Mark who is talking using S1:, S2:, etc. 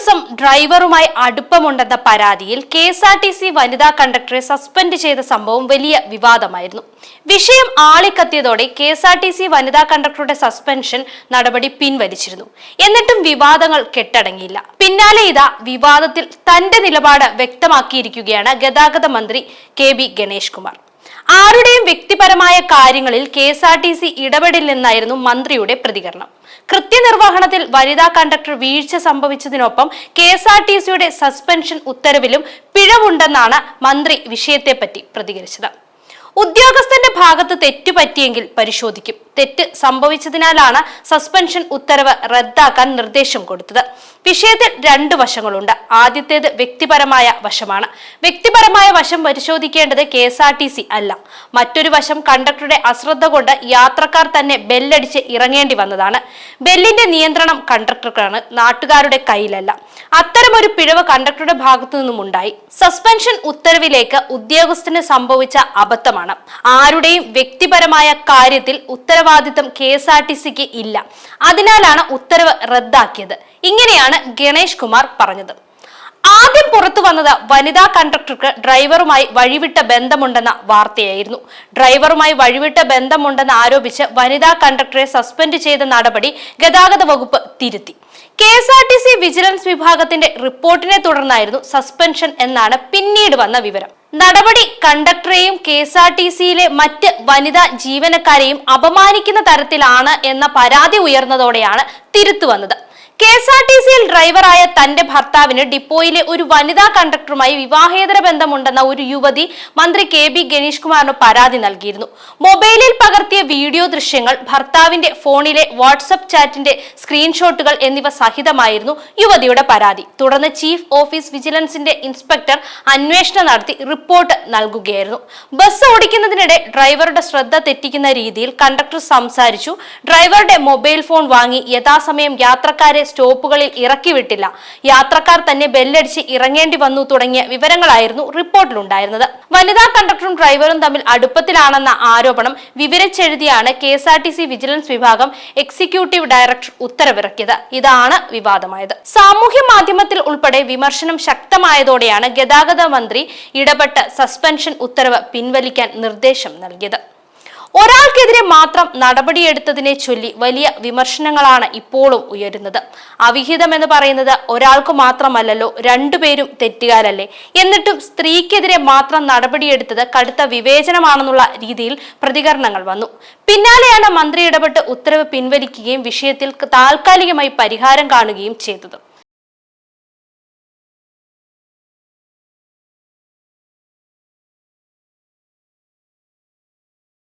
S1: ദിവസം ഡ്രൈവറുമായി അടുപ്പമുണ്ടെന്ന പരാതിയിൽ K S R T C വനിതാ കണ്ടക്ടറെ സസ്പെൻഡ് ചെയ്ത സംഭവം വലിയ വിവാദമായിരുന്നു. വിഷയം ആളിക്കത്തിയതോടെ K S R T C വനിതാ കണ്ടക്ടറുടെ സസ്പെൻഷൻ നടപടി പിൻവലിച്ചിരുന്നു. എന്നിട്ടും വിവാദങ്ങൾ കെട്ടടങ്ങിയില്ല. പിന്നാലെ ഇതാ വിവാദത്തിൽ തന്റെ നിലപാട് വ്യക്തമാക്കിയിരിക്കുകയാണ് ഗതാഗത മന്ത്രി കെ ബി ഗണേഷ് കുമാർ ആരുടെയും വ്യക്തിപരമായ കാര്യങ്ങളിൽ K S R T C ഇടപെടില്ലെന്നായിരുന്നു മന്ത്രിയുടെ പ്രതികരണം. കൃത്യനിർവഹണത്തിൽ വനിതാ കണ്ടക്ടർ വീഴ്ച സംഭവിച്ചതിനൊപ്പം കെ എസ് ആർ ടി സിയുടെ സസ്പെൻഷൻ ഉത്തരവിലും പിഴവുണ്ടെന്നാണ് മന്ത്രി വിഷയത്തെപ്പറ്റി പ്രതികരിച്ചത്. ഉദ്യോഗസ്ഥന്റെ ഭാഗത്ത് തെറ്റുപറ്റിയെങ്കിൽ പരിശോധിക്കും. തെറ്റ് സംഭവിച്ചതിനാലാണ് സസ്പെൻഷൻ ഉത്തരവ് റദ്ദാക്കാൻ നിർദ്ദേശം കൊടുത്തത്. വിഷയത്തിൽ രണ്ട് വശങ്ങളുണ്ട്. ആദ്യത്തേത് വ്യക്തിപരമായ വശമാണ്. വ്യക്തിപരമായ വശം പരിശോധിക്കേണ്ടത് K S R T C അല്ല. മറ്റൊരു വശം കണ്ടക്ടറുടെ അശ്രദ്ധ കൊണ്ട് യാത്രക്കാർ തന്നെ ബെല്ലടിച്ച് ഇറങ്ങേണ്ടി വന്നതാണ്. ബെല്ലിന്റെ നിയന്ത്രണം കണ്ടക്ടർക്കാണ് നാട്ടുകാരുടെ കയ്യിലല്ല. അത്തരമൊരു പിഴവ് കണ്ടക്ടറുടെ ഭാഗത്തു നിന്നും ഉണ്ടായി സസ്പെൻഷൻ ഉത്തരവിലേക്ക് ഉദ്യോഗസ്ഥന് സംഭവിച്ച അബദ്ധമാണ്. ആരുടെയും വ്യക്തിപരമായ കാര്യത്തിൽ ഉത്തരവാദിത്തം കെ എസ് ആർ ടി സിക്ക് ഇല്ല. അതിനാലാണ് ഉത്തരവ് റദ്ദാക്കിയത്. ഇങ്ങനെയാണ് ഗണേഷ് കുമാർ പറഞ്ഞത്. ആദ്യം പുറത്തു വന്നത് വനിതാ കണ്ടക്ടർക്ക് ഡ്രൈവറുമായി വഴിവിട്ട ബന്ധമുണ്ടെന്ന വാർത്തയായിരുന്നു. ഡ്രൈവറുമായി വഴിവിട്ട ബന്ധമുണ്ടെന്ന് ആരോപിച്ച് വനിതാ കണ്ടക്ടറെ സസ്പെൻഡ് ചെയ്ത നടപടി ഗതാഗത വകുപ്പ് തിരുത്തി. K S R T C vigilance വിഭാഗത്തിന്റെ റിപ്പോർട്ടിനെ തുടർന്നായിരുന്നു സസ്പെൻഷൻ എന്നാണ് പിന്നീട് വന്ന വിവരം. നടപടി കണ്ടക്ടറെയും കെ എസ് ആർ ടി സിയിലെ മറ്റ് വനിതാ ജീവനക്കാരെയും അപമാനിക്കുന്ന തരത്തിലാണ് എന്ന പരാതി ഉയർന്നതോടെയാണ് തിരുത്തു വന്നത് കെ എസ് ആർ ടി സിയിൽ ഡ്രൈവറായ തന്റെ ഭർത്താവിന് ഡിപ്പോയിലെ ഒരു വനിതാ കണ്ടക്ടറുമായി വിവാഹേതര ബന്ധമുണ്ടെന്ന ഒരു യുവതി മന്ത്രി കെ ബി ഗണേഷ് കുമാറിന് പരാതി നൽകിയിരുന്നു. മൊബൈലിൽ പകർത്തിയ വീഡിയോ ദൃശ്യങ്ങൾ ഭർത്താവിന്റെ ഫോണിലെ വാട്സപ്പ് ചാറ്റിന്റെ സ്ക്രീൻഷോട്ടുകൾ എന്നിവ സഹിതമായിരുന്നു യുവതിയുടെ പരാതി. തുടർന്ന് ചീഫ് ഓഫീസ് വിജിലൻസിന്റെ ഇൻസ്പെക്ടർ അന്വേഷണം നടത്തി റിപ്പോർട്ട് നൽകുകയായിരുന്നു. ബസ് ഓടിക്കുന്നതിനിടെ ഡ്രൈവറുടെ ശ്രദ്ധ തെറ്റിക്കുന്ന രീതിയിൽ കണ്ടക്ടർ സംസാരിച്ചു. ഡ്രൈവറുടെ മൊബൈൽ ഫോൺ വാങ്ങി യഥാസമയം യാത്രക്കാരെ സ്റ്റോപ്പുകളിൽ ഇറക്കി വിട്ടില്ല. യാത്രക്കാർ തന്നെ ബെല്ലടിച്ച് ഇറങ്ങേണ്ടി വന്നു തുടങ്ങിയ വിവരങ്ങളായിരുന്നു റിപ്പോർട്ടിലുണ്ടായിരുന്നത്. വനിതാ കണ്ടക്ടറും ഡ്രൈവറും തമ്മിൽ അടുപ്പത്തിലാണെന്ന ആരോപണം വിവരിച്ചെഴുതിയാണ് K S R T C vigilance വിഭാഗം എക്സിക്യൂട്ടീവ് ഡയറക്ടർ ഉത്തരവിറക്കിയത്. ഇതാണ് വിവാദമായത്. സാമൂഹ്യ മാധ്യമത്തിൽ ഉൾപ്പെടെ വിമർശനം ശക്തമായതോടെയാണ് ഗതാഗത മന്ത്രി ഇടപെട്ട് സസ്പെൻഷൻ ഉത്തരവ് പിൻവലിക്കാൻ നിർദ്ദേശം നൽകിയത്. ഒരാൾക്കെതിരെ മാത്രം നടപടിയെടുത്തതിനെ ചൊല്ലി വലിയ വിമർശനങ്ങളാണ് ഇപ്പോഴും ഉയരുന്നത്. അവിഹിതം എന്ന് പറയുന്നത് ഒരാൾക്ക് മാത്രമല്ലല്ലോ രണ്ടുപേരും തെറ്റുകാരല്ലേ. എന്നിട്ടും സ്ത്രീക്കെതിരെ മാത്രം നടപടിയെടുത്തത് കടുത്ത വിവേചനമാണെന്നുള്ള രീതിയിൽ പ്രതികരണങ്ങൾ വന്നു. പിന്നാലെയാണ് മന്ത്രി ഇടപെട്ട് ഉത്തരവ് പിൻവലിക്കുകയും വിഷയത്തിൽ താൽക്കാലികമായി പരിഹാരം കാണുകയും ചെയ്തത്.